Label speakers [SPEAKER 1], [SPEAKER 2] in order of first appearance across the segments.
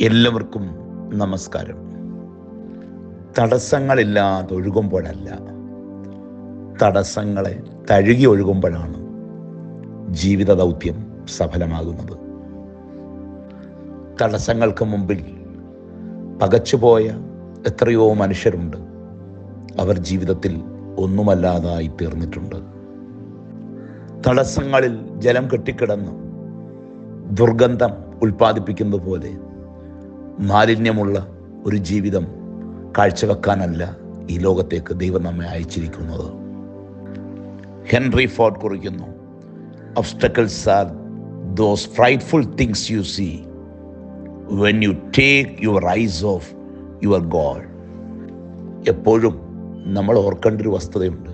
[SPEAKER 1] എല്ലാവർക്കും നമസ്കാരം. തടസ്സങ്ങളില്ലാതെ ഒഴുകുമ്പോഴല്ല. തടസ്സങ്ങളെ തഴുകി ഒഴുകുമ്പോഴാണ് ജീവിത ദൗത്യം സഫലമാകുന്നത്. തടസ്സങ്ങൾക്ക് മുമ്പിൽ പകച്ചുപോയ എത്രയോ മനുഷ്യരുണ്ട്. അവർ ജീവിതത്തിൽ ഒന്നുമല്ലാതായി തീർന്നിട്ടുണ്ട്. തടസ്സങ്ങളിൽ ജലം കെട്ടിക്കിടന്ന് ദുർഗന്ധം ഉൽപ്പാദിപ്പിക്കുന്നത് പോലെ മാലിന്യമുള്ള ഒരു ജീവിതം കാഴ്ചവെക്കാനല്ല ഈ ലോകത്തേക്ക് ദൈവം നമ്മെ അയച്ചിരിക്കുന്നത്. ഹെൻറി ഫോർഡ് കുറിക്കുന്നു obstacles are those frightful things you see when you take your eyes off your god എപ്പോഴും നമ്മൾ ഓർക്കേണ്ട ഒരു വസ്തുതയുണ്ട്.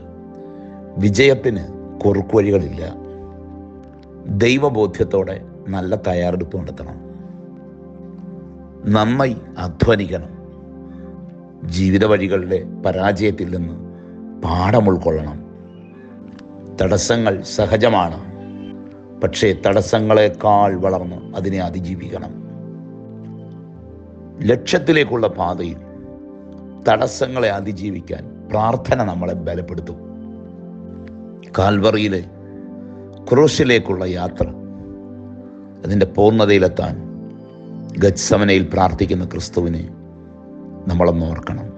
[SPEAKER 1] വിജയത്തിന് കുറുക്കുവഴികളില്ല. ദൈവബോധ്യത്തോടെ നല്ല തയ്യാറെടുപ്പ് നടത്തണം. നന്നായി അധ്വാനിക്കണം. ജീവിത വഴികളുടെ പരാജയത്തിൽ നിന്ന് പാഠം ഉൾക്കൊള്ളണം. തടസ്സങ്ങൾ സഹജമാണ്. പക്ഷേ തടസ്സങ്ങളെക്കാൾ വളർന്ന് അതിനെ അതിജീവിക്കണം. ലക്ഷ്യത്തിലേക്കുള്ള പാതയിൽ തടസ്സങ്ങളെ അതിജീവിക്കാൻ പ്രാർത്ഥന നമ്മളെ ബലപ്പെടുത്തും. കാൽവറിയിലെ ക്രൂശിലേക്കുള്ള യാത്ര അതിന്റെ പൂർണതയിലെത്താൻ ഗത്സമനയിൽ പ്രാർത്ഥിക്കുന്ന ക്രിസ്തുവിനെ നമ്മളൊന്ന് ഓർക്കണം.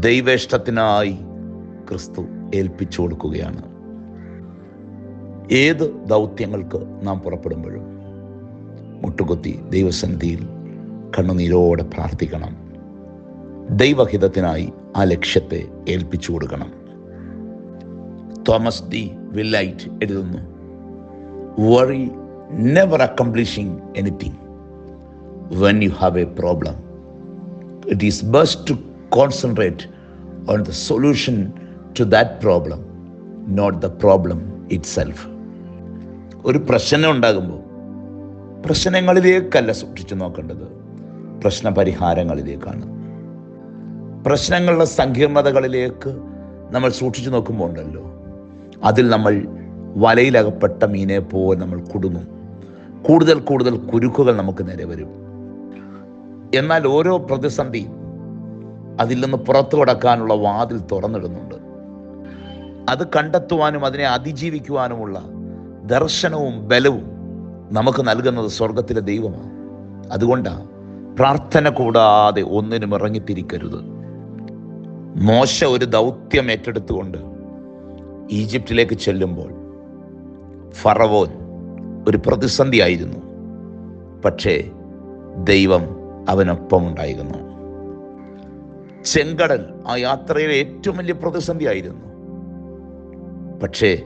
[SPEAKER 1] ദൈവേഷ്ടത്തിനായി ക്രിസ്തു ഏൽപ്പിച്ചു കൊടുക്കുകയാണ്. ഏത് ദൗത്യങ്ങൾക്ക് നാം പുറപ്പെടുമ്പോഴും മുട്ടുകുത്തി ദൈവസന്ധിയിൽ കണ്ണുനീരോടെ പ്രാർത്ഥിക്കണം. ദൈവഹിതത്തിനായി ആ ലക്ഷ്യത്തെ ഏൽപ്പിച്ചു കൊടുക്കണം. തോമസ് ഡി വില്ലൈറ്റ് എഴുതുന്നു worry never accomplishing anything when you have a problem. It is best to concentrate on the solution to that problem, not the problem itself. ഒരു പ്രശ്നം ഉണ്ടാകുമ്പോൾ പ്രശ്നങ്ങളിലേക്കല്ല സൂക്ഷിച്ചു നോക്കേണ്ടത്. പ്രശ്ന പരിഹാരങ്ങളിലേക്കാണ് പ്രശ്നങ്ങളുടെ സങ്കീർണതകളിലേക്ക് നമ്മൾ സൂക്ഷിച്ചു നോക്കുമ്പോൾ ഉണ്ടല്ലോ അതിൽ നമ്മൾ വലയിലകപ്പെട്ട മീനെ പോലെ നമ്മൾ കുടുങ്ങും. കൂടുതൽ കൂടുതൽ കുരുക്കുകൾ നമുക്ക് നേരെ വരും. എന്നാൽ ഓരോ പ്രതിസന്ധി അതിൽ നിന്ന് പുറത്തു കടക്കാനുള്ള വാതിൽ തുറന്നിടുന്നുണ്ട്. അത് കണ്ടെത്തുവാനും അതിനെ അതിജീവിക്കുവാനുമുള്ള ദർശനവും ബലവും നമുക്ക് നൽകുന്നത് സ്വർഗത്തിലെ ദൈവമാണ്. അതുകൊണ്ടാണ് പ്രാർത്ഥന കൂടാതെ ഒന്നിനും ഇറങ്ങിത്തിരിക്കരുത്. മോശ ഒരു ദൗത്യം ഏറ്റെടുത്തുകൊണ്ട് ഈജിപ്തിലേക്ക് ചെല്ലുമ്പോൾ ഫറവോൻ ഒരു പ്രതിസന്ധിയായിരുന്നു പക്ഷേ ദൈവം അവനൊപ്പം ഉണ്ടായിരുന്നു ചെങ്കടൽ ആ യാത്രയിലെ ഏറ്റവും വലിയ പ്രതിസന്ധിയായിരുന്നു. പക്ഷേ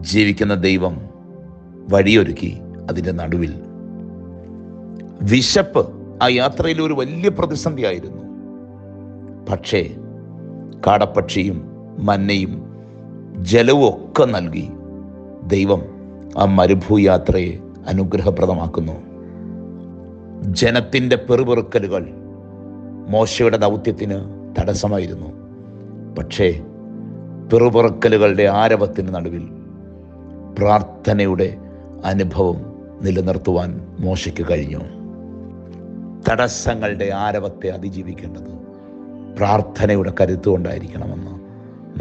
[SPEAKER 1] ജീവിക്കുന്ന ദൈവം വഴിയൊരുക്കി അതിന്റെ നടുവിൽ. വിശപ്പ് ആ യാത്രയിൽ ഒരു വലിയ പ്രതിസന്ധിയായിരുന്നു. പക്ഷേ കാടപ്പക്ഷിയും മന്നയും ജലവും ഒക്കെ നൽകി ദൈവം ആ മരുഭൂ യാത്രയെ അനുഗ്രഹപ്രദമാക്കുന്നു. ജനത്തിന്റെ പെറുപെറുക്കലുകൾ മോശയുടെ ദൗത്യത്തിന് തടസ്സമായിരുന്നു. പക്ഷേ പെറുപെറുക്കലുകളുടെ ആരവത്തിന് നടുവിൽ പ്രാർത്ഥനയുടെ അനുഭവം നിലനിർത്തുവാൻ മോശയ്ക്ക് കഴിഞ്ഞു. തടസ്സങ്ങളുടെ ആരവത്തെ അതിജീവിക്കേണ്ടത് പ്രാർത്ഥനയുടെ കരുത്തുകൊണ്ടായിരിക്കണമെന്ന്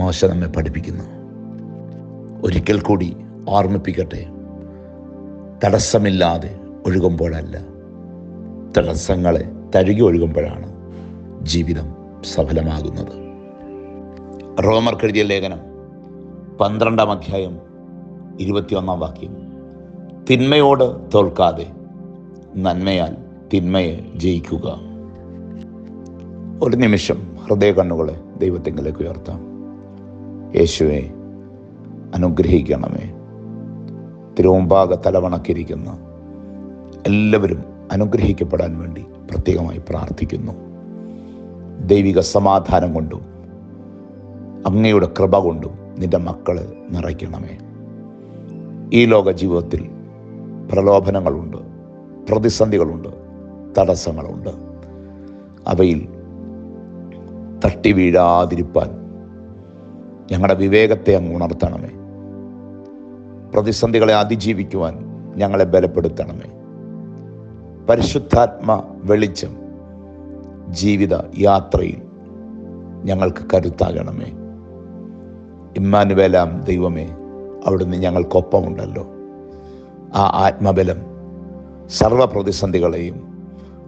[SPEAKER 1] മോശ നമ്മെ പഠിപ്പിക്കുന്നു. ഒരിക്കൽ കൂടി ഓർമ്മിപ്പിക്കട്ടെ തടസ്സമില്ലാതെ ഒഴുകുമ്പോഴല്ല തടസ്സങ്ങളെ തഴുകി ഒഴുകുമ്പോഴാണ് ജീവിതം സഫലമാകുന്നത്. റോമർക്ക് എഴുതിയ ലേഖനം പന്ത്രണ്ടാം അധ്യായം ഇരുപത്തിയൊന്നാം വാക്യം. തിന്മയോട് തോൽക്കാതെ നന്മയാൽ തിന്മയെ ജയിക്കുക. ഒരു നിമിഷം ഹൃദയ കണ്ണുകളെ ദൈവത്തെങ്കിലേക്ക് ഉയർത്താം. യേശുവെ അനുഗ്രഹിക്കണമേ. തിരുവമ്പാക തലവണക്കിരിക്കുന്ന എല്ലാവരും അനുഗ്രഹിക്കപ്പെടാൻ വേണ്ടി പ്രത്യേകമായി പ്രാർത്ഥിക്കുന്നു. ദൈവിക സമാധാനം കൊണ്ടും അങ്ങയുടെ കൃപ കൊണ്ടും നിന്റെ മക്കളെ നിറയ്ക്കണമേ. ഈ ലോക ജീവിതത്തിൽ പ്രലോഭനങ്ങളുണ്ട് പ്രതിസന്ധികളുണ്ട് തടസ്സങ്ങളുണ്ട്. അവയിൽ തട്ടി വീഴാതിരിപ്പാൻ ഞങ്ങളുടെ വിവേകത്തെ അങ്ങ് ഉണർത്തണമേ. പ്രതിസന്ധികളെ അതിജീവിക്കുവാൻ ഞങ്ങളെ ബലപ്പെടുത്തണമേ. പരിശുദ്ധാത്മ വെളിച്ചം ജീവിത യാത്രയിൽ ഞങ്ങൾക്ക് കരുത്താകണമേ. ഇമ്മാനുവേലാം ദൈവമേ അവിടുന്ന് ഞങ്ങൾക്കൊപ്പമുണ്ടല്ലോ. ആ ആത്മബലം സർവ പ്രതിസന്ധികളെയും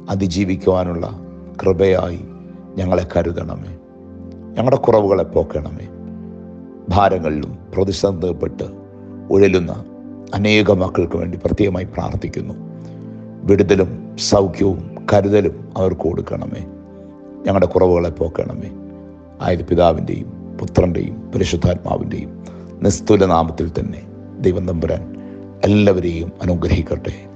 [SPEAKER 1] അതിജീവിക്കുവാനുള്ള കൃപയായി ഞങ്ങളെ കരുതണമേ. ഞങ്ങളുടെ കുറവുകളെ പോക്കണമേ. ഭാരങ്ങളിലും പ്രതിസന്ധിപ്പെട്ട് ഉഴലുന്ന അനേക മക്കൾക്ക് വേണ്ടി പ്രത്യേകമായി പ്രാർത്ഥിക്കുന്നു. വിടുതലും സൗഖ്യവും കരുതലും അവർക്ക് കൊടുക്കണമേ. ഞങ്ങളുടെ കുറവുകളെ പോക്കണമേ. ആയത് പിതാവിന്റെയും പുത്രന്റെയും പരിശുദ്ധാത്മാവിന്റെയും നിസ്തുല നാമത്തിൽ തന്നെ ദൈവം തമ്പുരാൻ എല്ലാവരെയും അനുഗ്രഹിക്കട്ടെ.